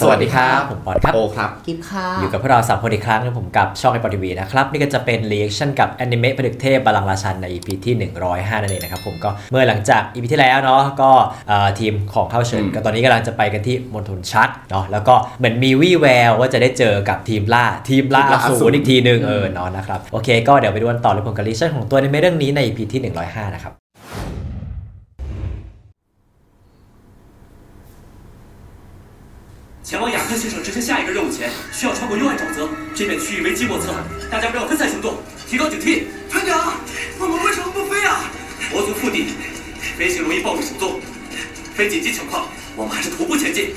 สวัสดีครับ ผมปอนครับ โอครับ กิฟค่ะ อยู่กับพวกเราสามคนอีกครั้งนะผมกับช่องไอปอทีวีนะครับ นี่ก็จะเป็นรีแอคชั่นกับแอนิเมะผลึกเทพบาลังก์ราชันใน EP ที่ 105 นั่นเองนะครับผมก็เมื่อหลังจาก EP ที่แล้วเนาะก็เอ่อทีมของเข้าเชิญอืมก็ตอนนี้กำลังจะไปกันที่มณฑลชัดเนาะแล้วก็เหมือนมีวี่แววว่าจะได้เจอกับทีมล่าทีมล่าทีมล่าออสูสูรรอีกทีหนึ่งเออเนาะนะครับโอเค ก็เดี๋ยวไปดูกันต่อเลยผลการรีแอคชั่นของตัวแอนิเมะเรื่องนี้ใน EP ที่ 105 นะครับ 前往雅克先生执行下一个任务前，需要穿过幽暗沼泽，这片区域危机莫测，大家不要分散行动，提高警惕。团长，我们为什么不飞啊？魔族腹地，飞行容易暴露行踪，非紧急情况，我们还是徒步前进。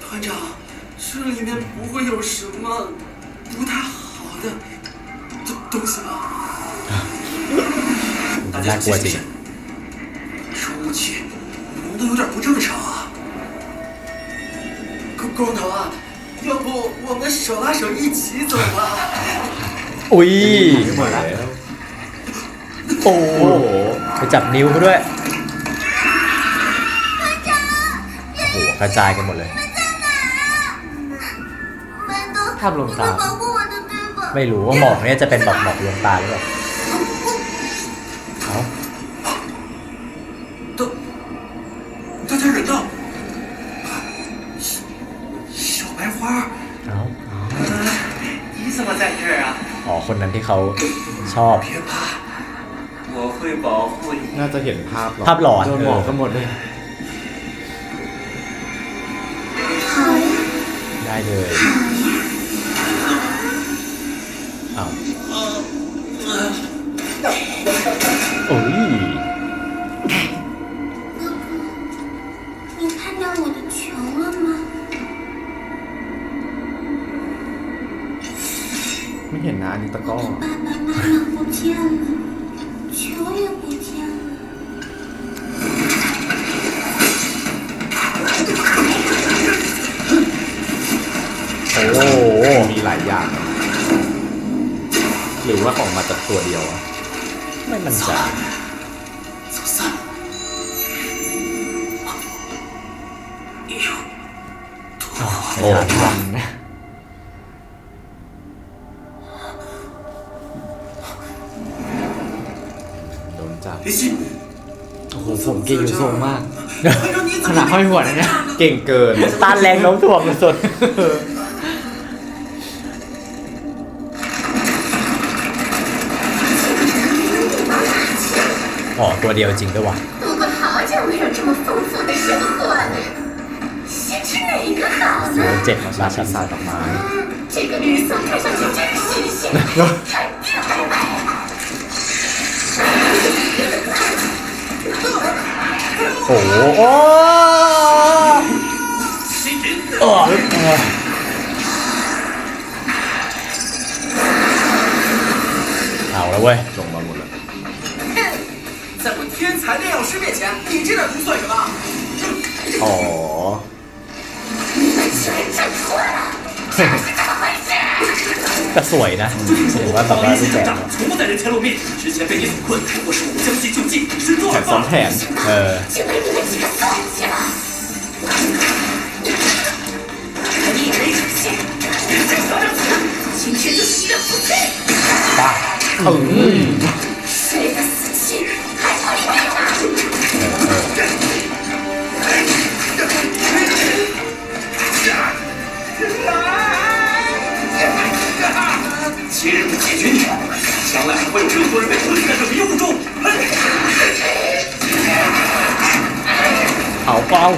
团长，这里面不会有什么不太好的东东西吧？大家过谨。浓的有点不正常啊！光光头啊，要不我们手拉手一起走吧？ อุ้ย หมดแล้ว โอ้โหไปจับนิ้วเขาด้วยโอ้โหกระจายกันหมดเลย ภาพลวงตา 保护我的对吧？ ไม่รู้ว่าหมอกเนี่ยจะเป็นแบบหมอกลวงตาหรือเปล่าเอา ที่เขาชอบ 别怕，我会保护你。 น่าจะเห็นภาพหร ภาพหลอน โดนหมอกกันหมดเลย 好呀， ได้เลยเอา ตะก้อโอ้มีหลายอย่าง หรือว่าออกมาจากตัวเดียวไม่มันจะโอ้ งมาก ขนาดห้อยหัวนะเนี่ยเก่งเกิน ต้านแรงน้มถ่วงสุดอ๋อตัวเดียวจริงด้วยว่ะศูนย์เจ็ดของราชันสายดอกไม้ โอ้โหโอ้เออเออเอาแล้วเว้ย ลงมาหมดแล้ว 在我天才炼药师面前，你这点不算什么。 อ๋อ แต่สวยนะถือว่าแบบว่าแจ๋วแถมซ้อนแผนเออป้าอืมเออ 今日不解决你，将来还会有更多人被困在这迷雾中。好包。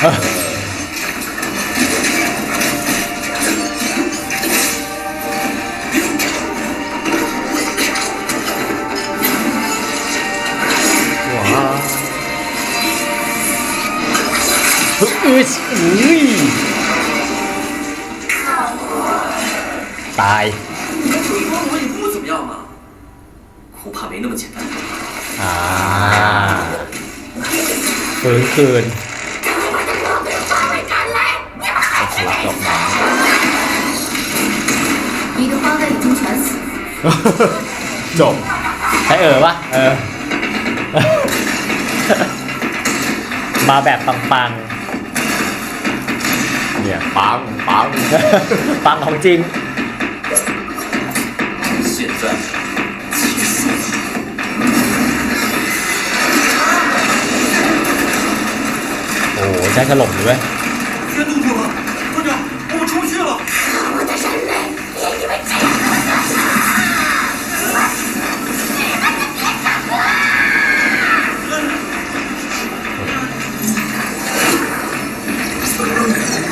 偷哇！嗯嗯嗯嗯 ตายคืนคืนสลับดอกไม้จบใช่เออปะเออ มาแบบปังๆ เนี่ยปังปัง ปังของจริง 现在结束。 โอ้โหใช้ถล่มด้วย 别动作了，团长，我们出去了。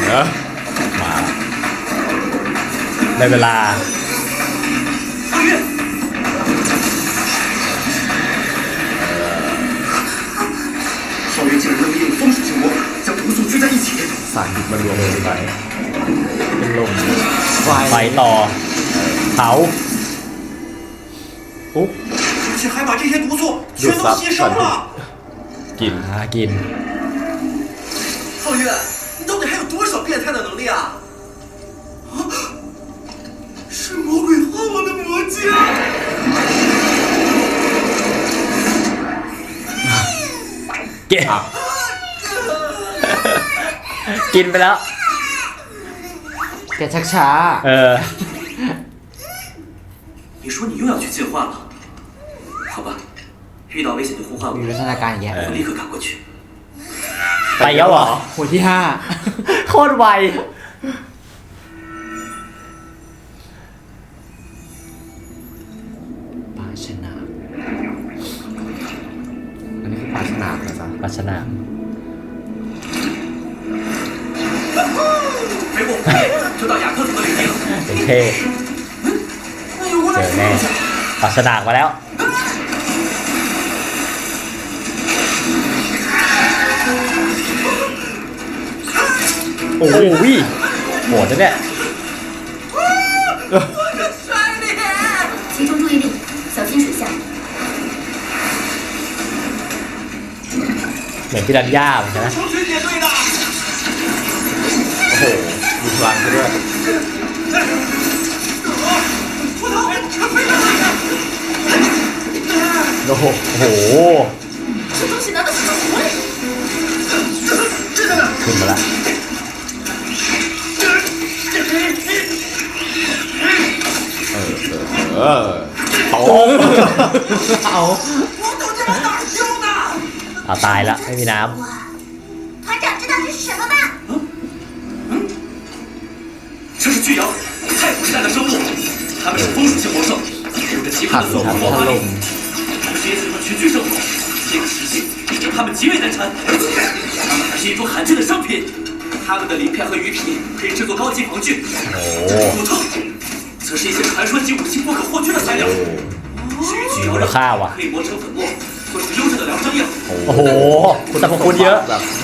เออ ในเวลา 阿月，浩月竟然能利用风属性魔法将毒素聚在一起。 สารพิษมันรวมกันไป เป็นลมไฟ ไฟต่อเผาปุ๊บ 而且还把这些毒素全都吸收了。 กิน อ่ากิน 浩月，你到底还有多少变态的能力啊？啊，是魔 กิน อ่ะ กินไปแล้ว แกชักช้า เออ 你说你又要去进化了？好吧，遇到危险就呼唤 มี 我， วัฒนาการอย่างเงี้ย 我立刻赶过去。 ไปแล้วเหรอ หัวที่ห้า โคตรไว ปาชนะ อันนี้คือปลาฉลามนะ าฉลามเป็นเท่เจอแน่ปลาฉลามมาแล้วโอ้โหโหดนะเนี่ย มือนพี่รัญญาเหมือนกันนะโอ้โหมีพลังด้วยโอ้โหขึ้นมาละเออเออเอา เอาตายละไม่มีน้ 团长知道这是什么吗？这是巨羊，太古时代的生物，它们是风属性魔兽，有着奇怪的速度和魔法力。它们是也喜欢群居生活，这个习性令它们极为难缠，而且它们还是一种罕见的商品。它们的鳞片和鱼皮可以制作高级防具，骨头则是一些传说级武器不可或缺的材料。至于巨羊肉，可以磨成粉末，做出优质的疗伤药。 ำโอ้โหคุณสรรพคุณเยอะ แบบโถ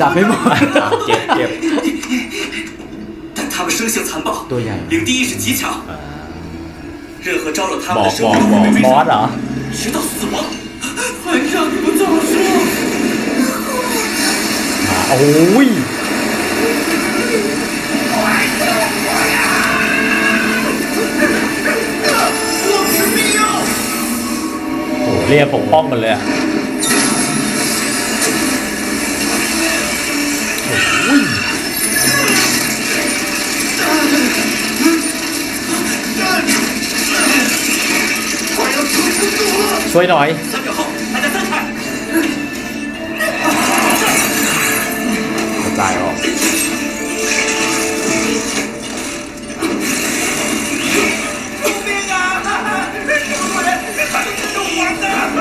จับไม่หมด อ่ะเก็บเก็บ 但它们生性残暴，多严领地意识极强，任何招惹它们的生物บอก都会被追 บอส 杀， เหรอ 直到死亡。团长，你们早说！ โอ้ย เรียกปกป้องมันเลยอะช่วยหน่อย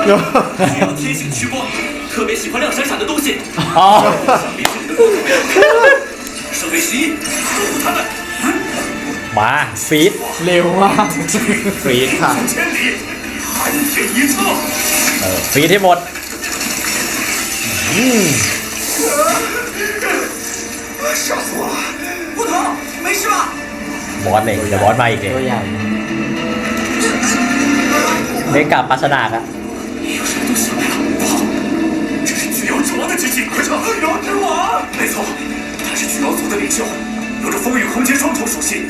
巨羊天性趋光，特别喜欢亮闪闪的东西。 อ๋อ 想必是你的工作没有开。圣杯十一，守护他们， มาฟีด เร็วมาก ฟรีดค่ะ 千里，寒天一策。 เออฟีดให้หมด 吓死我了！葡萄，没事吧？ บอสเลยเดี๋ยวบอสมาอีกเลย ตัวใหญ่ เล่นกับปัสนากอะ 有什么都想不到，不好，这是巨羊之王的机器，快撤！羊之王，没错，他是巨羊族的领袖，有着风雨横 结双重属性。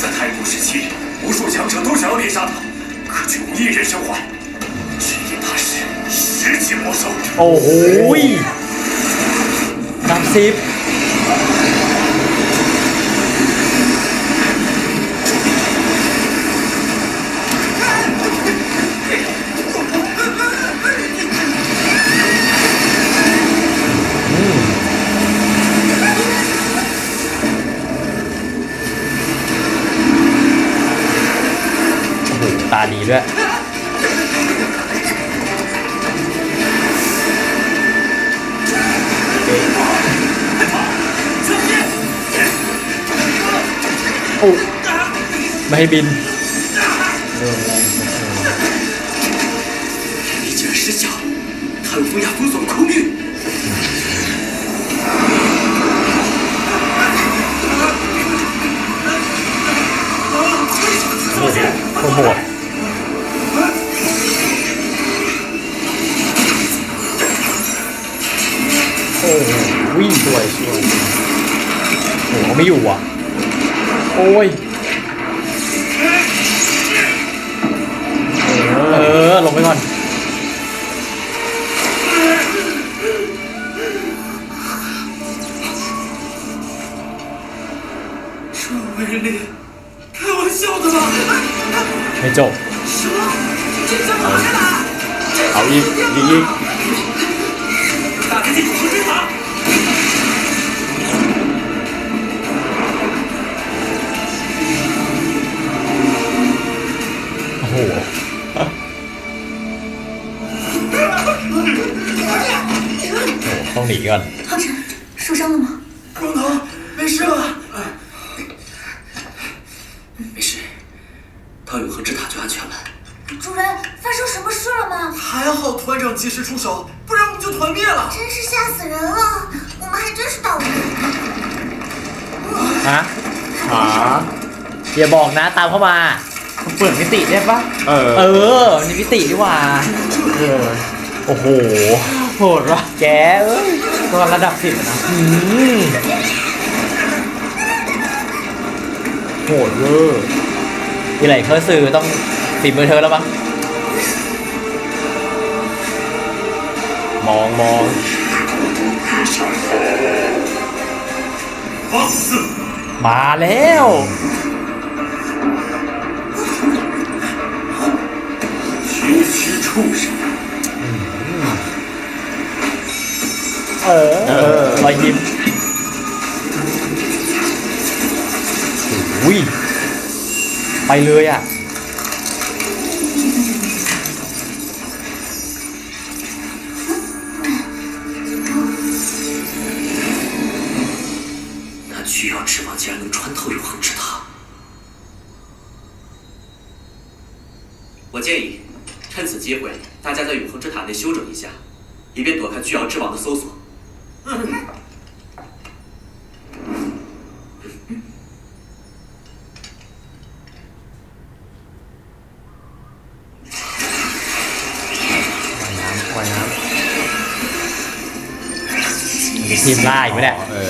在太古时期，无数强者都想要猎杀他，可却无一人生还，只因他是十级魔兽。 โอ้โหสามสิบ ตาดีด้วย โอ้ไม่ให้บิน 你竟然失效，他用风压封锁了空域。 โค โอ้ย เออ ลงไปก่อน 这威力，开玩笑的吧？ ไม่จบ 什么？这怎么还打？ เอาอีกยิงอีก ต้องหนีก่อน 浩辰受伤了吗？光头，没事了。没事，到永恒之塔就安全了。主人，发生什么事了吗？还好团长及时出手，不然我们就团灭了。真是吓死人了！我们还真是倒霉。 ฮะ ขา อย่าบอกนะตามเข้ามา เปิดมิติได้ปะ เออ เออนี่มิติดีกว่า เออ โอ้โห โหดวะ แกเอ้ย ก็ระดับสิบนะ อืม โหดเวอร์ อีไหลเคอร์ซือต้องฝีมือเธอแล้วมั้ง มองมอง 放肆！ มาแล้ว 区区畜生！ เออรอยยิ้มอุ้ยไปเลยอ่ะ 那巨妖之王竟然能穿透永恒之塔！我建议，趁此机会，大家在永恒之塔内休整一下，以便躲开巨妖之王的搜索。 ว่ายน้ มีทีมล่าอีกไหมเนี่ย เออ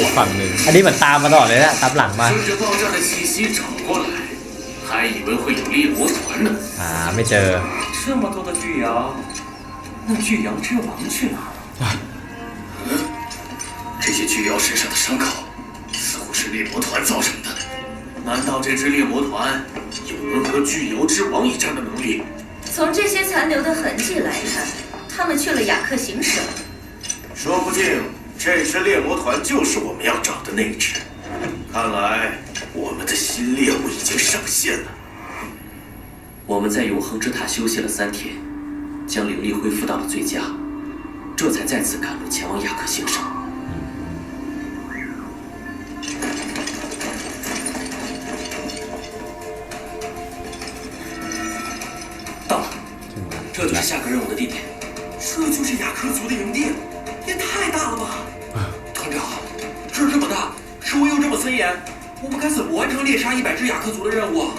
อีกฝั่งหนึ่ง อันนี้เหมือนตามมาตลอดเลยนะตามหลังมา 顺着爆炸的气息找过来，还以为会有猎魔团呢。 อ่าไม่เจอ 这么多的巨妖，那巨妖之王去哪儿了？ 嗯，这些巨妖身上的伤口，似乎是猎魔团造成的。难道这支猎魔团有能和巨妖之王一战的能力？从这些残留的痕迹来看，他们去了雅克行省。说不定这支猎魔团就是我们要找的那支。看来我们的新猎物已经上线了。我们在永恒之塔休息了三天，将灵力恢复到了最佳，这才再次赶路前往雅克行省。下个任务的地点。这就是雅克族的营地，也太大了吧！团长，这这么大，守卫又这么森严，我们该怎么完成猎杀一百只雅克族的任务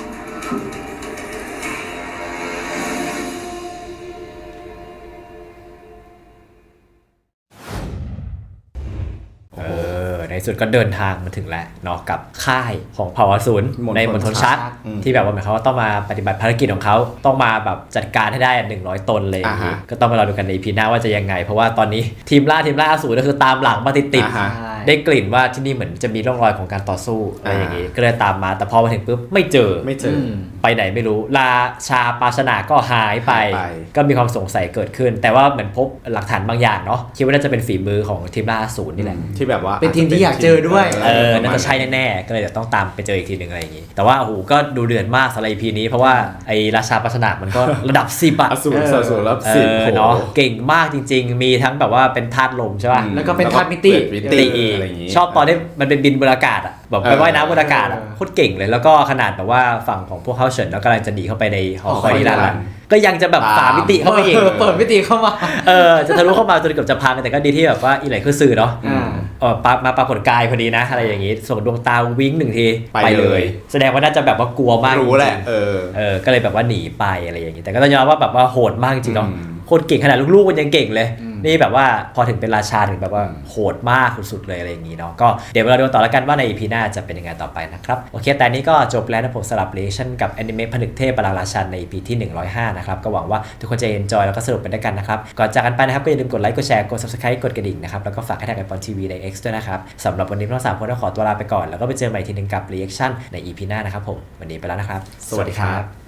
สุดก็เดินทางมาถึงแล้วเนาะกับค่ายของเผ่าอสูรมณฑลในมณฑลชักชักอืมที่แบบว่าหมายความว่าต้องมาปฏิบัติภารกิจของเขาต้องมาแบบจัดการให้ได้หนึ่งร้อยตนเลยอย่างงี้อ่าฮะก็ต้องมารอดูกันในพีหน้าว่าจะยังไง เพราะว่าตอนนี้ทีมล่าทีมล่าอสูรก็คือตามหลังมาติดติดๆอ่าฮะใช่ ได้กลิ่นว่าที่นี่เหมือนจะมีร่องรอยของการต่อสู้อะไรอย่างงี้ก็เลยตามมา แต่พอมาถึงปุ๊บไม่เจอไม่เจออมไปไหนไม่รู้ราชาปราชนาก็หายไป หายไป ก็มีความสงสัยเกิดขึ้น แต่ว่าเหมือนพบหลักฐานบางอย่างเนาะคิดว่าน่าจะเป็นฝีมือของทีมล่าอสูรนี่แหละ ที่แบบว่าเป็นทีมที่อยากเจอด้วย เออประมณน่าจะใช่แน่ ๆ ก็เลยเดี๋ยวต้องตามไปเจออีกทีหนึ่งอะไรอย่างงี้ แต่ว่าโอ้โหก็ดูเดือดมากสำหรับ EP นี้เพราะว่าไอ้ราชาปัสนามันก็ ระดับสิบอะอสูรเออสอสูรรับเอสิบอเนาะเก่งมากจริง ๆ มีทั้งแบบว่าเป็นธาตุลมใช่ป่ะอืมแล้วก็เป็นธาตุมิติ มิตีติอีกอะไรอย่างงี้ ชอบตอนที่มันเป็นบินบนอากาศอะแบบไปเออว่ายน้ำบนอากาศอะเออโคตรเก่งเลยแล้วก็ขนาดแบบว่าฝั่งของพวกเขาเฉินแล้วกำลังจะหนีเข้าไปในหอคอยนิรันดร์อะก็ยังจะแบบฝ่ามิติเข้าไปอีกเปิดมิติเข้ามาเออจะทะลุเข้ามาจนเกือบจะพังแต่ก็ดีที่แบบว่าอีไหลคือสื่อเนาะอ่าเออปามาปรากฏกายพอดีนะ อะไรอย่างงี้ส่งดวงตาวิ่งหนึ่งทีไปเลย แสดงว่าน่าจะแบบว่ากลัวมากรู้แหละจงๆเออเออก็เลยแบบว่าหนีไปอะไรอย่างงี้แต่ก็ต้องยอมรับว่าแบบว่าโหดมากจริงๆเนาะอืมโคตรเก่งขนาดลูกๆมันยังเก่งเลยอืม นี่แบบว่าพอถึงเป็นราชาถึงแบบว่าโหดมากสุดๆเลยอะไรอย่างงี้เนาะก็เดี๋ยวเราดูต่อแล้วกันว่าใน EP หน้าจะเป็นยังไงต่อไปนะครับโอเค แต่นี้ก็จบแล้วนะผมสลับเลชั่นกับแอนิเมะผนึกเทพบาลังก์ราชันใน EP ที่ 105 นะครับ ก็หวังว่าทุกคนจะ enjoy แล้วก็สนุกไปด้วยกันนะครับ ก่อนจากกันไปนะครับ ก็อย่าลืมกดไลค์กดแชร์กด subscribe กดกระดิ่งนะครับ แล้วก็ฝากให้ทางไอปอนทีวีใน X ด้วยนะครับสำหรับวันนี้พวกเราสามคนต้องขอตัวลาไปก่อนแล้วก็ไปเจอใหม่ทีหนึงกับ reaction ใน EP หน้านะครับผมวันนี้ไปแล้วนะครับ สวัสดีครับ